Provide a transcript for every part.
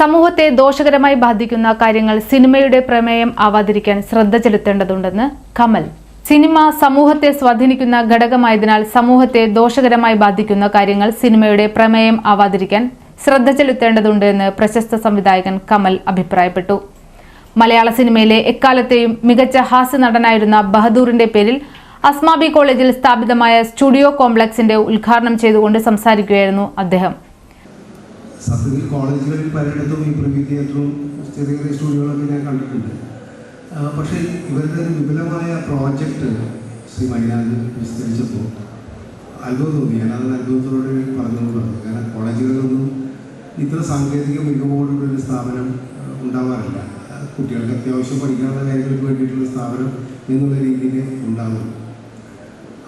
സമൂഹത്തെ ദോഷകരമായി ബാധിക്കുന്ന കാര്യങ്ങൾ സിനിമയുടെ പ്രമേയം ആവാതിരിക്കാൻ ശ്രദ്ധ ചെലുത്തേണ്ടതുണ്ടെന്ന് കമൽ. സിനിമ സമൂഹത്തെ സ്വാധീനിക്കുന്ന ഘടകമായതിനാൽ സമൂഹത്തെ ദോഷകരമായി ബാധിക്കുന്ന കാര്യങ്ങൾ സിനിമയുടെ പ്രമേയം ആവാതിരിക്കാൻ ശ്രദ്ധ ചെലുത്തേണ്ടതുണ്ട് എന്ന് പ്രശസ്ത സംവിധായകൻ കമൽ അഭിപ്രായപ്പെട്ടു. മലയാള സിനിമയിലെ എക്കാലത്തെയും മികച്ച ഹാസ്യ നടനായിരുന്ന ബഹദൂറിന്റെ പേരിൽ അസ്മാബി കോളേജിൽ സ്ഥാപിതമായ സ്റ്റുഡിയോ കോംപ്ലക്സിന്റെ ഉദ്ഘാടനം ചെയ്തുകൊണ്ട് സംസാരിക്കുകയായിരുന്നു അദ്ദേഹം. സത്യത്തിൽ കോളേജുകളിൽ പലയിടത്തും ഈ പ്രിവ്യൂ തിയേറ്ററും ചെറിയ ചെറിയ സ്റ്റുഡിയോകളൊക്കെ ഞാൻ കണ്ടിട്ടുണ്ട്. പക്ഷേ ഇവരുടെ ഒരു വിപുലമായ പ്രോജക്റ്റ് ശ്രീ മൈനാജ് വിസ്തരിച്ചപ്പോൾ അത്ഭുതം തോന്നി. ഞാനത് അത്ഭുതത്തോടെ പറഞ്ഞുകൊണ്ട് പറഞ്ഞു കാരണം കോളേജുകളിലൊന്നും ഇത്ര സാങ്കേതിക മികവോടുള്ള ഒരു സ്ഥാപനം ഉണ്ടാവാറില്ല. കുട്ടികൾക്ക് അത്യാവശ്യം പഠിക്കാനുള്ള കാര്യങ്ങൾക്ക് വേണ്ടിയിട്ടുള്ള സ്ഥാപനം എന്നുള്ള രീതിയിൽ ഉണ്ടാകും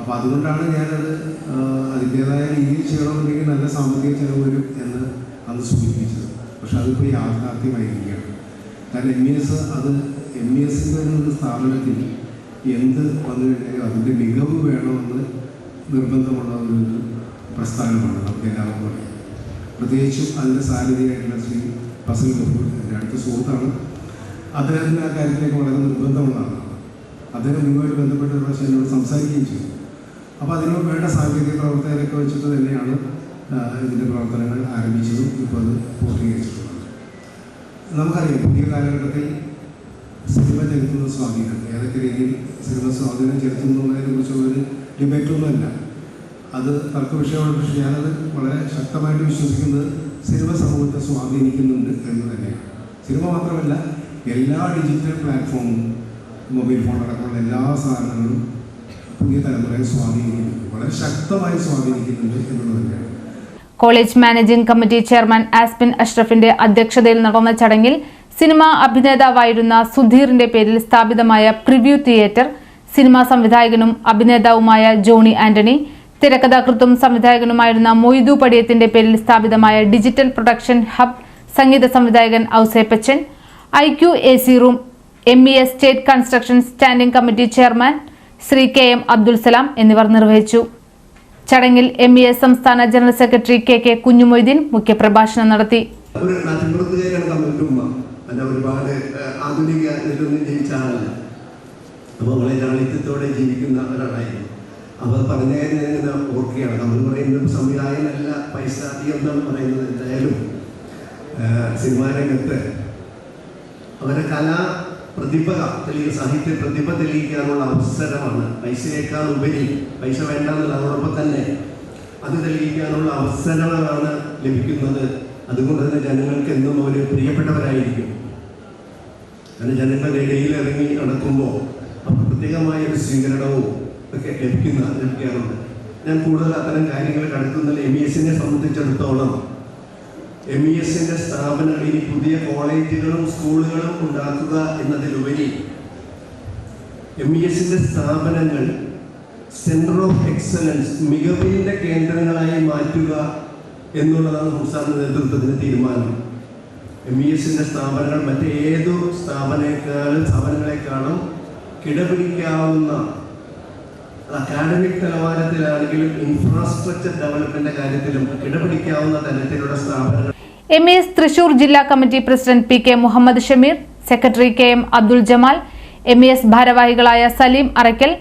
അപ്പോൾ അതുകൊണ്ടാണ് ഞാനത് അതിന്റേതായ രീതിയിൽ ചെയ്യണമെന്നുണ്ടെങ്കിൽ നല്ല സാമ്പത്തിക ചെലവ് വരും എന്ന് അന്ന് സൂചിപ്പിച്ചത്. പക്ഷെ അതിപ്പോൾ യാഥാർത്ഥ്യമായിരിക്കുകയാണ് കാരണം എം ഇ എസ് അത് എം ഇ എസ് എന്നൊരു സ്ഥാപനത്തിൽ എന്ത് വന്നു കഴിഞ്ഞാലും അതിന്റെ മികവ് വേണമെന്ന് നിർബന്ധമുള്ള ഒരു പ്രസ്ഥാനമാണ് നമുക്ക് എല്ലാവർക്കും അറിയാം. പ്രത്യേകിച്ചും അതിന്റെ സാരഥിയായിട്ടുള്ള ശ്രീ ഫസൽ ഗഫൂർ എന്റെ അടുത്ത സുഹൃത്താണ്. അദ്ദേഹത്തിന് ആ കാര്യത്തിലേക്ക് വളരെ നിർബന്ധമുള്ളതാണ്. അദ്ദേഹം നിങ്ങളുമായിട്ട് ബന്ധപ്പെട്ട ഒരു പ്രാവശ്യം എന്നോട് സംസാരിക്കുകയും ചെയ്തു. അപ്പോൾ അതിനോട് വേണ്ട സാങ്കേതിക പ്രവർത്തകരൊക്കെ വെച്ചിട്ട് തന്നെയാണ് ഇതിന്റെ പ്രവർത്തനങ്ങൾ ആരംഭിച്ചതും ഇപ്പോൾ അത് പൂർത്തീകരിച്ചിട്ടുള്ളത്. നമുക്കറിയാം പുതിയ കാലഘട്ടത്തിൽ സിനിമ ചെലുത്തുന്ന സ്വാധീനം ഏതൊക്കെ രീതിയിൽ സിനിമ സ്വാധീനം ചെലുത്തുന്നതിനെ കുറിച്ചുള്ള ഒരു ഡിബേറ്റൊന്നുമല്ല. അത് തർക്ക വിഷയമാണ് പക്ഷേ ഞാനത് വളരെ ശക്തമായിട്ട് വിശ്വസിക്കുന്നത് സിനിമ സമൂഹത്തെ സ്വാധീനിക്കുന്നുണ്ട് എന്ന് തന്നെയാണ്. സിനിമ മാത്രമല്ല എല്ലാ ഡിജിറ്റൽ പ്ലാറ്റ്ഫോമും മൊബൈൽ ഫോൺ അടക്കമുള്ള എല്ലാ സാധനങ്ങളും പുതിയ തലമുറയെ സ്വാധീനിക്കുന്നുണ്ട്. വളരെ ശക്തമായി സ്വാധീനിക്കുന്നുണ്ട് എന്നുള്ളത് തന്നെയാണ്. College managing committee chairman Aspin അഷ്റഫിന്റെ അധ്യക്ഷതയിൽ നടന്ന ചടങ്ങിൽ സിനിമാ അഭിനേതാവായിരുന്ന സുധീറിന്റെ പേരിൽ സ്ഥാപിതമായ പ്രിവ്യൂ തിയേറ്റർ സിനിമാ സംവിധായകനും അഭിനേതാവുമായ ജോണി ആന്റണി തിരക്കഥാകൃത്തും സംവിധായകനുമായിരുന്ന മൊയ്തു പടിയത്തിന്റെ പേരിൽ സ്ഥാപിതമായ ഡിജിറ്റൽ പ്രൊഡക്ഷൻ ഹബ് സംഗീത സംവിധായകൻ Ouseppachan I Q A C room M E S state construction standing committee chairman Shri K M Abdul Salam എന്നിവർ നിർവഹിച്ചു. ചടങ്ങിൽ എം ഇ എസ് സംസ്ഥാന general secretary K K Kunhumoideen മുഖ്യപ്രഭാഷണം നടത്തി. ഒരുപാട് ആധുനിക ഇതിലൊന്നും ജീവിക്കുന്ന ഒരാളായിരുന്നു. പറഞ്ഞ ഞാൻ ഓർക്കുകയാണ്. നമ്മൾ പറയുന്നത് സംവിധായകനല്ല പൈസ എന്നാണ് പറയുന്നത് എന്തായാലും. സിനിമാ രംഗത്ത് അവരെ കലാ പ്രതിഭ തെളിയിക്കുക സാഹിത്യ പ്രതിഭ തെളിയിക്കാനുള്ള അവസരമാണ്. പൈസയേക്കാൾ ഉപരി പൈസ വേണ്ട എന്നുള്ളതോടൊപ്പം തന്നെ അത് തെളിയിക്കാനുള്ള അവസരങ്ങളാണ് ലഭിക്കുന്നത്. അതുകൊണ്ട് തന്നെ ജനങ്ങൾക്ക് എന്നും അവർ പ്രിയപ്പെട്ടവരായിരിക്കും. കാരണം ജനങ്ങളുടെ ഇടയിൽ ഇറങ്ങി നടക്കുമ്പോൾ അവർക്ക് പ്രത്യേകമായ ഒരു സ്വീകരണവും ഒക്കെ ലഭിക്കുന്ന ലഭിക്കാറുണ്ട് ഞാൻ. കൂടുതൽ അത്തരം കാര്യങ്ങൾ കടക്കുന്നില്ല എം ഇ എസിനെ സംബന്ധിച്ചിടത്തോളം എം ഇ എസിന്റെ സ്ഥാപനങ്ങൾ ഇനി പുതിയ കോളേജുകളും സ്കൂളുകളും ഉണ്ടാക്കുക എന്നതിലുപരി എം ഇ എസിന്റെ സ്ഥാപനങ്ങൾ സെന്റർ ഓഫ് എക്സലൻസ് മികവിന്റെ കേന്ദ്രങ്ങളായി മാറ്റുക എന്നുള്ളതാണ് സംസ്ഥാന നേതൃത്വത്തിന്റെ തീരുമാനം. എം ഇ എസിന്റെ സ്ഥാപനങ്ങൾ മറ്റേതു സ്ഥാപനേക്കാളും സ്ഥാപനങ്ങളെക്കാളും കിടപിടിക്കാവുന്ന അക്കാഡമിക് നിലവാരത്തിലാണെങ്കിലും ഇൻഫ്രാസ്ട്രക്ചർ ഡെവലപ്മെന്റിന്റെ കാര്യത്തിലും ഇടപെടിക്കാവുന്ന തരത്തിലുള്ള സ്ഥാപനങ്ങൾ. എം എസ് തൃശൂർ ജില്ലാ committee president P K Muhammad Shameer secretary K M Abdul Jamal M E S ഭാരവാഹികളായ Saleem Araykkal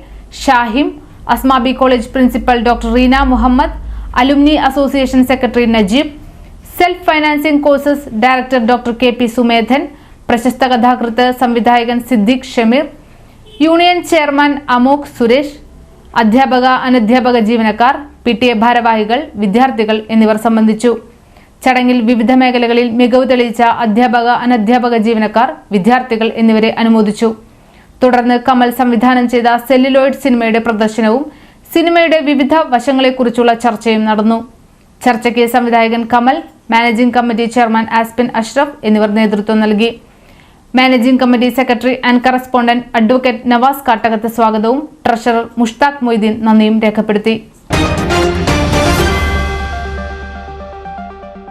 Shahim Asmabi college principal doctor Reena Muhammad alumni association secretary Najeeb self financing courses director doctor K P Sumedhan പ്രശസ്ത കഥാകൃത്ത് സംവിധായകൻ Siddique Shameer union chairman Amok Suresh അധ്യാപക അനധ്യാപക ജീവനക്കാർ P T A ഭാരവാഹികൾ വിദ്യാർത്ഥികൾ എന്നിവർ സംബന്ധിച്ചു. ചടങ്ങിൽ വിവിധ മേഖലകളിൽ മികവ് തെളിയിച്ച അധ്യാപക അനധ്യാപക ജീവനക്കാർ വിദ്യാർത്ഥികൾ എന്നിവരെ അനുമോദിച്ചു. തുടർന്ന് കമൽ സംവിധാനം ചെയ്ത സെല്ലുലോയിഡ് സിനിമയുടെ പ്രദർശനവും സിനിമയുടെ വിവിധ വശങ്ങളെക്കുറിച്ചുള്ള ചർച്ചയും നടന്നു. ചർച്ചയ്ക്ക് സംവിധായകൻ Kamal managing committee chairman Aspin Ashraf എന്നിവർ നേതൃത്വം നൽകി. Managing committee secretary and correspondent advocate Navas Kattakath സ്വാഗതവും ട്രഷറർ മുഷ്താഖ് മൊയ്തീൻ നന്ദിയും രേഖപ്പെടുത്തി.